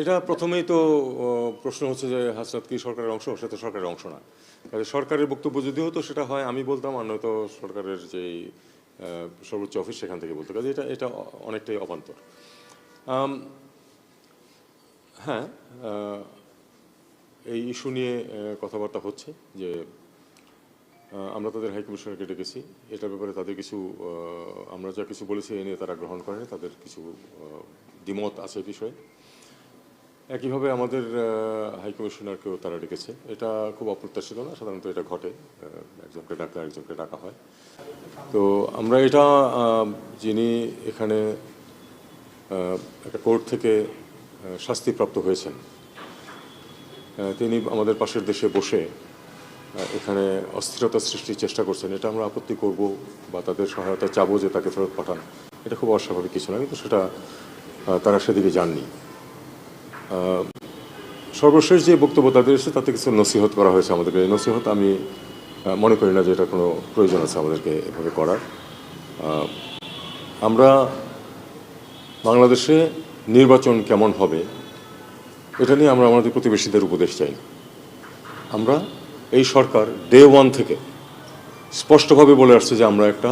এটা প্রথমেই তো প্রশ্ন হচ্ছে যে হাসনাত কি সরকারের অংশ? সেটা তো সরকারের অংশ না। কাজে সরকারের বক্তব্য যদি হতো সেটা হয়, আমি বলতাম আর নয়তো সরকারের যে সর্বোচ্চ অফিস সেখান থেকে বলতো। কাজে এটা এটা অনেকটাই অবান্তর। হ্যাঁ এই ইস্যু নিয়ে কথাবার্তা হচ্ছে যে আমরা তাদের হাই কমিশনারকে ডেকেছি। এটার ব্যাপারে তাদের কিছু আমরা যা কিছু বলেছি এ নিয়ে তারা গ্রহণ করেনি, তাদের কিছু দ্বিমত আছে বিষয়ে। একইভাবে আমাদের হাইকমিশনারকেও তারা ডেকেছে। এটা খুব অপ্রত্যাশিত না, সাধারণত এটা ঘটে একজনকে ডাকা একজনকে ডাকা হয়। তো আমরা এটা যিনি এখানে একটা কোর্ট থেকে শাস্তিপ্রাপ্ত হয়েছেন তিনি আমাদের পাশের দেশে বসে এখানে অস্থিরতা সৃষ্টির চেষ্টা করছেন, এটা আমরা আপত্তি করব বা তাদের সহায়তা চাবো যে তাকে ফেরত পাঠান। এটা খুব অস্বাভাবিক কিছু না, কিন্তু সেটা তারা সেদিকে যাননি। সর্বশেষ যে বক্তব্য তাদের এসেছে, তাতে কিছু নসিহত করা হয়েছে আমাদেরকে। এই নসিহত আমি মনে করি না যে এটা কোনো প্রয়োজন আছে আমাদেরকে এভাবে করার। আমরা বাংলাদেশে নির্বাচন কেমন হবে, এটা নিয়ে আমরা আমাদের প্রতিবেশীদের উপদেশ চাই। আমরা এই সরকার ডে ওয়ান থেকে স্পষ্টভাবে বলে আসছে যে আমরা একটা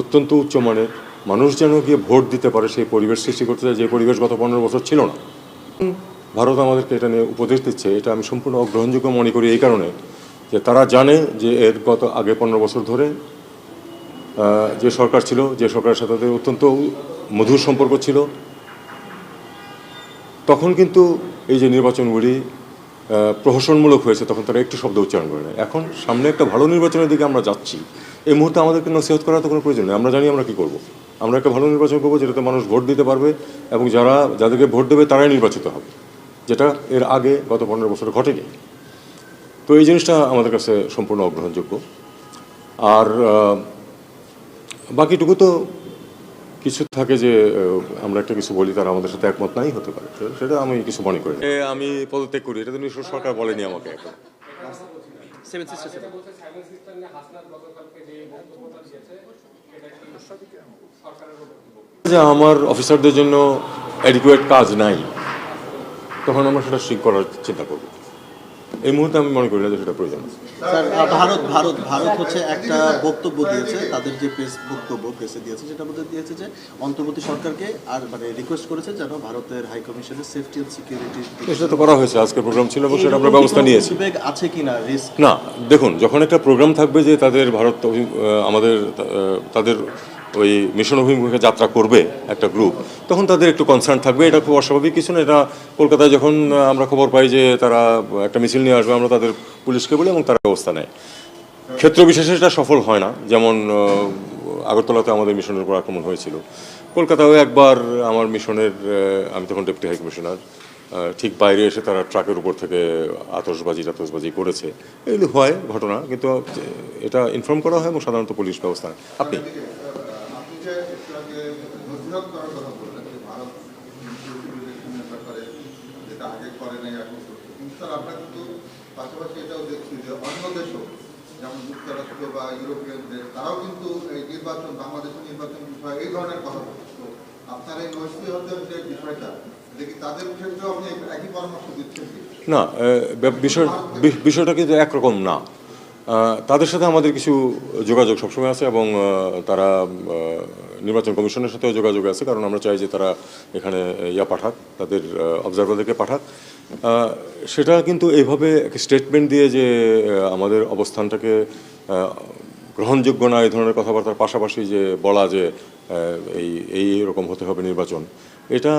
অত্যন্ত উচ্চমানের মানুষ যেন গিয়ে ভোট দিতে পারে, সেই পরিবেশ সৃষ্টি করতে চাই যে পরিবেশ গত পনেরো বছর ছিল না। ভারত আমাদেরকে এটা নিয়ে উপদেশ দিচ্ছে, এটা আমি সম্পূর্ণ অগ্রহণযোগ্য মনে করি এই কারণে যে তারা জানে যে এর গত আগে পনেরো বছর ধরে যে সরকার ছিল, যে সরকারের সাথে তাদের অত্যন্ত মধুর সম্পর্ক ছিল। তখন কিন্তু এই যে নির্বাচনগুলি প্রহসনমূলক হয়েছে, তখন তারা একটু শব্দ উচ্চারণ করে না এখন সামনে একটা ভালো নির্বাচনের দিকে আমরা যাচ্ছি, এই মুহূর্তে আমাদেরকে নসিহত করার তো কোনো প্রয়োজন নেই। আমরা জানি আমরা কি করব। আমরা একটা ভালো নির্বাচন করব যেটাতে মানুষ ভোট দিতে পারবে এবং যারা, যাদেরকে ভোট দেবে তারাই নির্বাচিত হবে, যেটা এর আগে গত পনেরো বছর ঘটেনি। তো এই জিনিসটা আমাদের কাছে সম্পূর্ণ অগ্রহণযোগ্য। আর বাকিটুকু তো কিছু থাকে যে আমরা একটা কিছু বলি তারা আমাদের সাথে একমত নাই হতে পারে। সেটা আমি কিছু মনে করি। আমি পদত্যাগ করি এটা তো নিশ্চয় সরকার বলেনি আমাকে এখন। সেভেন সিস্টার সেভেন যে আমার অফিসারদের জন্য অ্যাডিকুয়েট কাজ নাই তখন আমরা সেটা ঠিক করার চিন্তা করব। এই মুহূর্তে আমি মনে করি না যে সেটা প্রয়োজন আছে। স্যার ভারত ভারত ভারত হচ্ছে একটা বক্তব্য দিয়েছে তাদের যে প্রেস বক্তব্য প্রেসে দিয়েছে যেটা মধ্যে দিয়েছে যে অন্তর্বর্তী সরকারকে আর মানে রিকোয়েস্ট করেছে যেন ভারতের হাই কমিশনের সেফটি অ্যান্ড সিকিউরিটি সেটা তো করা হয়েছে আজকে প্রোগ্রাম ছিল এবং সেটা আমরা ব্যবস্থা নিয়েছি। আছে কিনা রিস্ক না দেখুন যখন একটা প্রোগ্রাম থাকবে যে তাদের ভারত আমাদের তাদের ওই মিশন অভিমুখে যাত্রা করবে একটা গ্রুপ তখন তাদের একটু কনসার্ন থাকবে। এটা খুব অস্বাভাবিক কিছু না, এটা কলকাতায় যখন আমরা খবর পাই যে তারা একটা মিছিল নিয়ে আসবে, আমরা তাদের পুলিশকে বলি এবং তারা ব্যবস্থা নেয়। ক্ষেত্র বিশেষে এটা সফল হয় না, যেমন আগরতলাতে আমাদের মিশনের উপর আক্রমণ হয়েছিল। কলকাতাও একবার আমার মিশনের আমি তখন ডেপুটি হাই কমিশনার ঠিক বাইরে এসে তারা ট্রাকের উপর থেকে আতসবাজি টাতসবাজি করেছে। এগুলি হয় ঘটনা, কিন্তু এটা ইনফর্ম করা হয় এবং সাধারণত পুলিশ ব্যবস্থা আপনি? যে একটু আগে করার কথা বললেন যে ভারত ব্যাপারে যেটা আগে করে নাই এখন করছে। কিন্তু স্যার আমরা কিন্তু পাশাপাশি এটাও দেখছি যে অন্য দেশও যেমন যুক্তরাষ্ট্র বা ইউরোপিয়ান দেশ তারাও কিন্তু এই নির্বাচন বাংলাদেশের নির্বাচন বিষয়ে এই ধরনের কথা বলছে। আপনার এই নৈশিহতের যে বিষয়টা না বিষয়টা কিন্তু একরকম না। তাদের সাথে আমাদের কিছু যোগাযোগ সবসময় আছে এবং তারা নির্বাচন কমিশনের সাথেও যোগাযোগ আছে, কারণ আমরা চাই যে তারা এখানে ইয়া পাঠাক, তাদের অবজারভারদেরকে পাঠাক। সেটা কিন্তু এইভাবে স্টেটমেন্ট দিয়ে যে আমাদের অবস্থানটাকে গ্রহণযোগ্য না, এই ধরনের কথাবার্তার পাশাপাশি যে বলা যে এই এই রকম হতে হবে নির্বাচন, এটা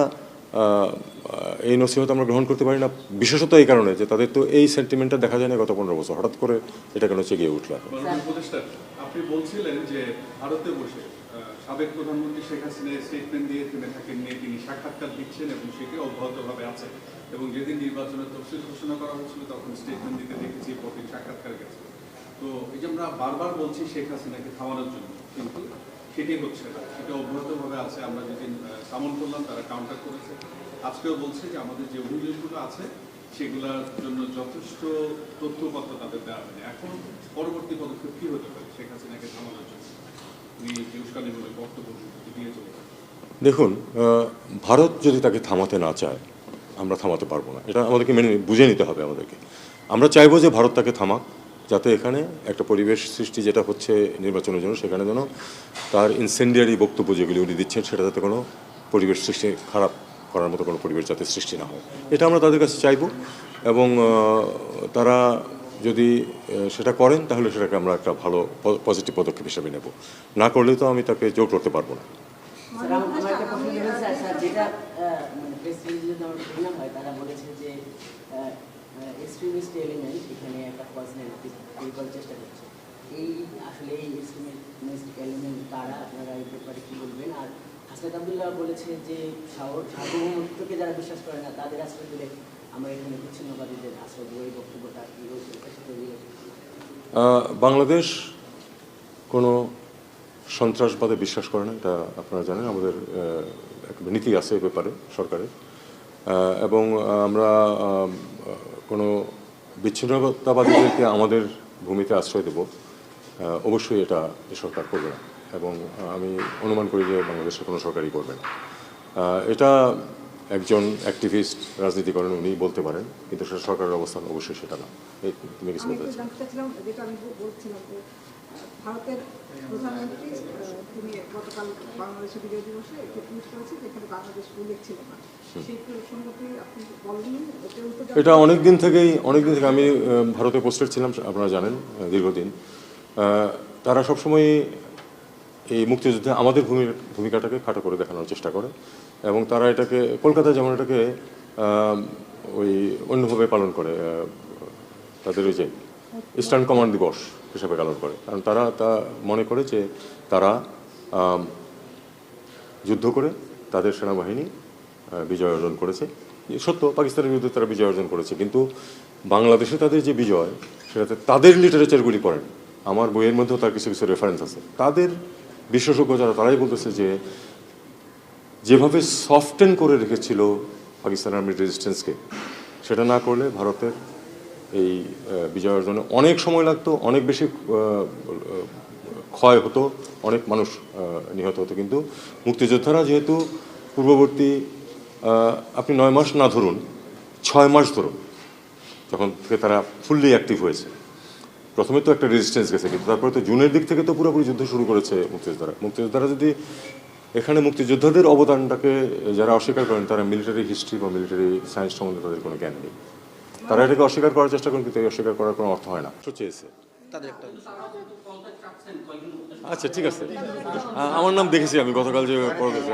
এই নসিহত আমরা গ্রহণ করতে পারি না, বিশেষত এই কারণে যে তাদের তো এই সেন্টিমেন্টটা দেখা যায় না গত পনেরো বছর। হঠাৎ করে এটা কেন চেগিয়ে উঠল আপনি বলছিলেন যে ভারতে বসে সাবেক প্রধানমন্ত্রী শেখ হাসিনা স্টেটমেন্ট দিয়ে থেমে থাকেন নিয়ে তিনি সাক্ষাৎকার দিচ্ছেন এবং সেটি অব্যাহতভাবে আছে। এবং যেদিন নির্বাচনের তফসিল ঘোষণা করা হয়েছিল, তখন স্টেটমেন্ট দিতে দেখেছি প্রতি সাক্ষাৎকার গেছে। তো এই যে আমরা বারবার বলছি শেখ হাসিনাকে থামানোর জন্য, কিন্তু সেটি হচ্ছে না। সেটা অব্যাহতভাবে আছে। আমরা যেদিন সামন করলাম, তারা কাউন্টার করেছে। আজকেও বলছে যে আমাদের যে অভিযোগগুলো আছে, সেগুলোর জন্য যথেষ্ট তথ্যপত্র তাদের দেওয়া হয়নি। এখন পরবর্তী পদক্ষেপ কী হতে পারে? শেখ হাসিনাকে থামানোর জন্য। দেখুন ভারত যদি তাকে থামাতে না চায়, আমরা থামাতে পারব না। এটা আমাদেরকে মেনে বুঝে নিতে হবে আমাদেরকে। আমরা চাইব যে ভারত তাকে থামাক। যাতে এখানে একটা পরিবেশ সৃষ্টি যেটা হচ্ছে নির্বাচনের জন্য সেখানে যেন তার ইনসেন্ডিয়ারি বক্তব্য যেগুলি উনি দিচ্ছেন সেটা যাতে কোনো পরিবেশ সৃষ্টি খারাপ করার মতো কোনো পরিবেশ যাতে সৃষ্টি না হয়। এটা আমরা তাদের কাছে চাইব এবং তারা যদি সেটা করেন তাহলে সেটাকে আমরা একটা ভালো পজিটিভ পদক্ষেপ হিসেবে নেব। না করলে তো আমি তাকে জোর করতে পারব না স্যার আমার আমার একটা প্রশ্ন ছিল স্যার স্যার যেটা আহ, মানে প্রেস রিলিজে যদি আমার শুনলাম হয় তারা বলেছে যে এক্সট্রিমিস্ট এলিমেন্ট এখানে একটা তৈরি করার চেষ্টা করছে। এই আসলে এই এক্সট্রিমিস্ট এলিমেন্ট তারা আপনারা এই ব্যাপারে কী বলবেন? আর হাসনাত আবদুল্লাহ বলেছে যে সাহর সার্বভৌমত্বকে যারা বিশ্বাস করে না, তাদের আশ্রয় দিলে আমরা এখানে বিচ্ছিন্নবাদীদের আশ্রয় দেবো। এই বক্তব্যটা কি বাংলাদেশ কোনো সন্ত্রাসবাদে বিশ্বাস করে না, এটা আপনারা জানেন। আমাদের একটা নীতি আছে এ ব্যাপারে সরকারের। এবং আমরা কোনো বিচ্ছিন্নতাবাদীদেরকে আমাদের ভূমিতে আশ্রয় দেব অবশ্যই এটা সরকার করবে না। এবং আমি অনুমান করি যে বাংলাদেশের কোনো সরকারই করবে না। এটা একজন অ্যাক্টিভিস্ট রাজনীতি করেন উনি বলতে পারেন, কিন্তু সেটা সরকারের অবস্থান অবশ্যই সেটা না। তুমি কিছু বলতে চাচ্ছো? ভারতের প্রধানমন্ত্রী তিনি গতকাল বাংলাদেশের বিজয় দিবসে একটি টুইট করেছে যেখানে বাংলাদেশ উল্লেখ ছিল না। এটা অনেক দিন থেকেই অনেক দিন থেকে আমি ভারতে পোস্টেড ছিলাম আপনারা জানেন দীর্ঘদিন। তারা সবসময় এই মুক্তিযুদ্ধে আমাদের ভূমিকাটাকে খাটো করে দেখানোর চেষ্টা করে এবং তারা এটাকে কলকাতায় যেমন এটাকে ওই অন্যভাবে পালন করে তাদের ওই যে ইস্টার্ন কমান্ড দিবস। হিসাবে পালন করে। কারণ তারা তা মনে করে যে তারা যুদ্ধ করে তাদের সেনাবাহিনী বিজয় অর্জন করেছে। সত্য, পাকিস্তানের বিরুদ্ধে তারা বিজয় অর্জন করেছে। কিন্তু বাংলাদেশে তাদের যে বিজয়, সেটাতে তাদের লিটারেচারগুলি পড়েন। আমার বইয়ের মধ্যেও তার কিছু কিছু রেফারেন্স আছে। তাদের বিশেষজ্ঞ যারা, তারাই বলতেছে যে যেভাবে সফটেন করে রেখেছিল পাকিস্তান আর্মি রেজিস্ট্যান্সকে সেটা না করলে ভারতের এই বিজয় অর্জনে অনেক সময় লাগতো, অনেক বেশি ক্ষয় হতো, অনেক মানুষ নিহত হতো। কিন্তু মুক্তিযোদ্ধারা যেহেতু পূর্ববর্তী আপনি নয় মাস না ধরুন, ছয় মাস ধরুন, যখন থেকে তারা ফুললি অ্যাক্টিভ হয়েছে। প্রথমে তো একটা রেজিস্ট্যান্স গেছে, কিন্তু তারপরে তো জুনের দিক থেকে তো পুরোপুরি যুদ্ধ শুরু করেছে মুক্তিযোদ্ধারা। মুক্তিযোদ্ধারা যদি এখানে মুক্তিযোদ্ধাদের অবদানটাকে যারা অস্বীকার করেন, তারা মিলিটারি হিস্ট্রি বা মিলিটারি সায়েন্স সম্বন্ধে তাদের কোনো জ্ঞান নেই। তারা এটাকে অস্বীকার করার চেষ্টা করেন কিন্তু এই অস্বীকার করার কোনো অর্থ হয় না। তো চেয়েছে আচ্ছা ঠিক আছে। আমার নাম দেখেছি আমি গতকাল যে পড়েছি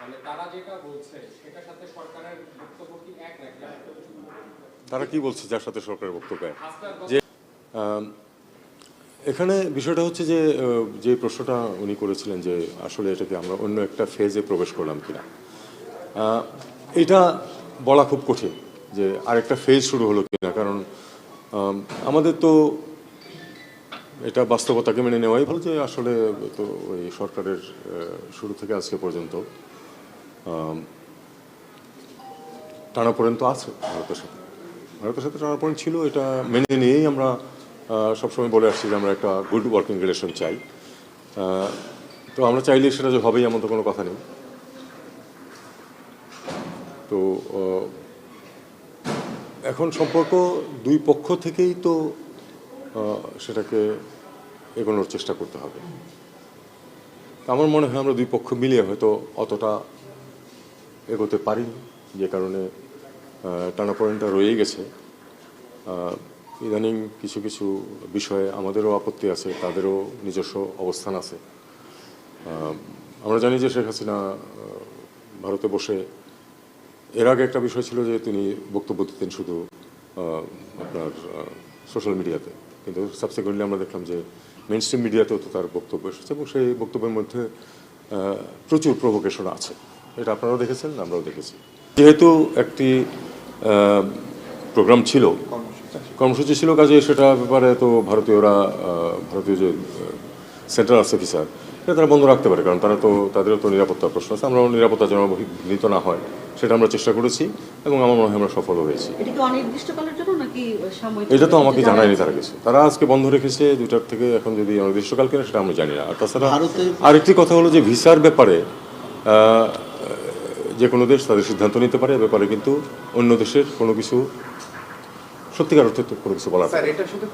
মানে তারা যেটা বলছে সেটার সাথে সরকারের বক্তব্য কি এক নাকি তারা কি বলছে যার সাথে সরকারের বক্তব্য যে এখানে বিষয়টা হচ্ছে যে যে প্রশ্নটা উনি করেছিলেন যে আসলে এটাকে আমরা অন্য একটা ফেজে প্রবেশ করলাম কিনা। এটা বলা খুব কঠিন। যে আরেকটা ফেজ শুরু হলো কিনা কারণ আমাদের তো এটা বাস্তবতাকে মেনে নেওয়াই ভালো যে আসলে তো ওই সরকারের শুরু থেকে আজকে পর্যন্ত আম, টানাপোড়েন তো আছে ভারতের সাথে। ভারতের সাথে টানাপোড়েন ছিল এটা মেনে নিয়েই আমরা সবসময় বলে আসছি যে আমরা একটা গুড ওয়ার্কিং রিলেশন চাই। তো আমরা চাইলে সেটা যে হবেই এমন তো কোনো কথা নেই। তো এখন সম্পর্ক দুই পক্ষ থেকেই তো সেটাকে এগোনোর চেষ্টা করতে হবে। আমার মনে হয় আমরা দুই পক্ষ মিলিয়ে হয়তো অতটা এগোতে পারিনি, যে কারণে টানাপোড়েনটা রয়েই গেছে। ইদানিং কিছু কিছু বিষয়ে আমাদেরও আপত্তি আছে, তাদেরও নিজস্ব অবস্থান আছে। আমরা জানি যে শেখ হাসিনা ভারতে বসে এর আগে একটা বিষয় ছিল যে তিনি বক্তব্য দিতেন শুধু আপনার সোশ্যাল মিডিয়াতে কিন্তু সাবসিকুয়েন্টলি আমরা দেখলাম যে মেন স্ট্রিম মিডিয়াতেও তো তার বক্তব্য এসেছে এবং সেই বক্তব্যের মধ্যে প্রচুর প্রভোকেশন আছে। এটা আপনারাও দেখেছেন, আমরাও দেখেছি। যেহেতু একটি প্রোগ্রাম ছিল, কর্মসূচি ছিল কাজে সেটা ব্যাপারে তো ভারতীয়রা ভারতীয় যে সেন্ট্রাল আর্টস অফিসার তারা বন্ধ রাখতে পারে, কারণ তারা তো, তাদেরও তো নিরাপত্তার প্রশ্ন আছে, আমরাও নিরাপত্তার জন্য ভীত না হয়। সেটা আমরা চেষ্টা করেছি এবং আমার মনে হয় আমরা সফল হয়েছি। এটা কি অনির্দিষ্টকালের জন্য নাকি সাময়িক? এটা তো আমাকে জানায়নি। তারা কিছু তারা আজকে বন্ধ রেখেছে দুটার থেকে এখন যদি অনির্দিষ্টকাল কিনা সেটা আমরা জানি না। আর তাছাড়া আরেকটি কথা হলো যে ভিসার ব্যাপারে যে কোনো দেশ তাদের সিদ্ধান্ত নিতে পারে এ ব্যাপারে কিন্তু অন্য দেশের কোনো কিছু সত্যিকার অর্থে কোনো কিছু সাথে